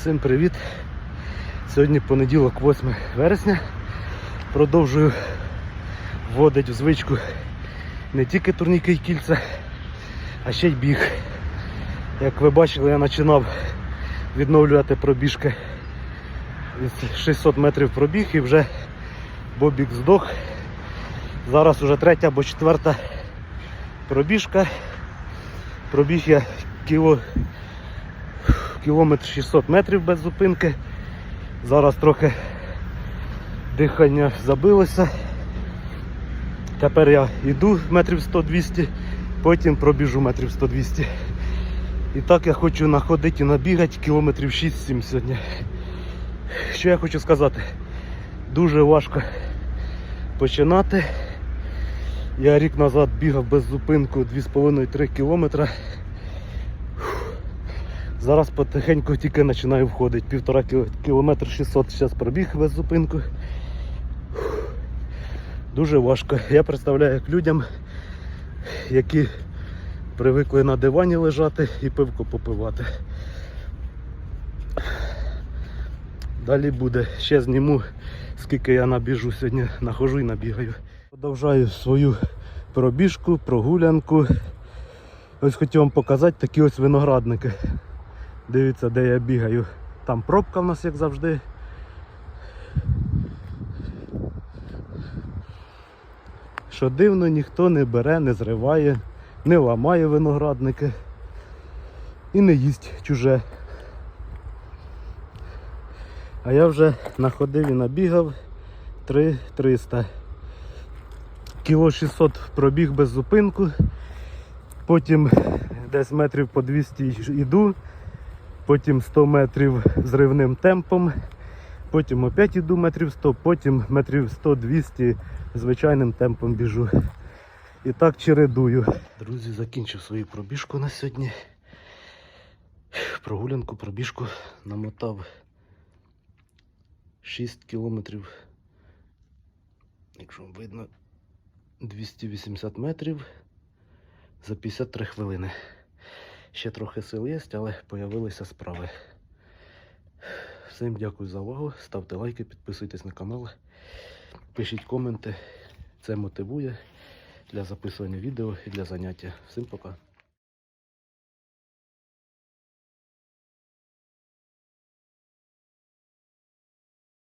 Всім привіт! Сьогодні понеділок, 8 вересня. Продовжую вводити в звичку не тільки турніки і кільця, а ще й біг. Як ви бачили, я починав відновлювати пробіжки із 600 метрів пробіг і вже Бобік здох. Зараз вже третя або четверта пробіжка. Пробіг я кіло, кілометр 600 метрів без зупинки. Зараз трохи дихання забилося. Тепер я йду метрів 100-200, потім пробіжу метрів 100-200. І так я хочу находити і набігати кілометрів 6-7 сьогодні. Що я хочу сказати? Дуже важко починати. Я рік назад бігав без зупинку 2,5-3 кілометра. Зараз потихеньку тільки починаю входити. Півтора кіло- кілометр 600 зараз пробіг без зупинку. Дуже важко. Я представляю як людям, які привикли на дивані лежати і пивко попивати. Далі буде. Ще зніму, скільки я набіжу сьогодні, нахожу і набігаю. Продовжую свою пробіжку, прогулянку. Ось хотів вам показати такі ось виноградники. Дивіться, де я бігаю. Там пробка в нас, як завжди. Що дивно, ніхто не бере, не зриває, не ламає виноградники і не їсть чуже. А я вже находив і набігав 3300. Кіло 600 пробіг без зупинку. Потім десь метрів по 200 йду, потім 100 метрів зривним темпом, потім опять йду метрів 100, потім метрів 100-200 звичайним темпом біжу. І так чередую. Друзі, закінчив свою пробіжку на сьогодні. Прогулянку, пробіжку намотав 6 кілометрів. Якщо видно, 280 метрів за 53 хвилини. Ще трохи сил є, але появилися справи. Всім дякую за увагу. Ставте лайки, підписуйтесь на канал, пишіть коменти. Це мотивує для записування відео і для заняття. Всім пока.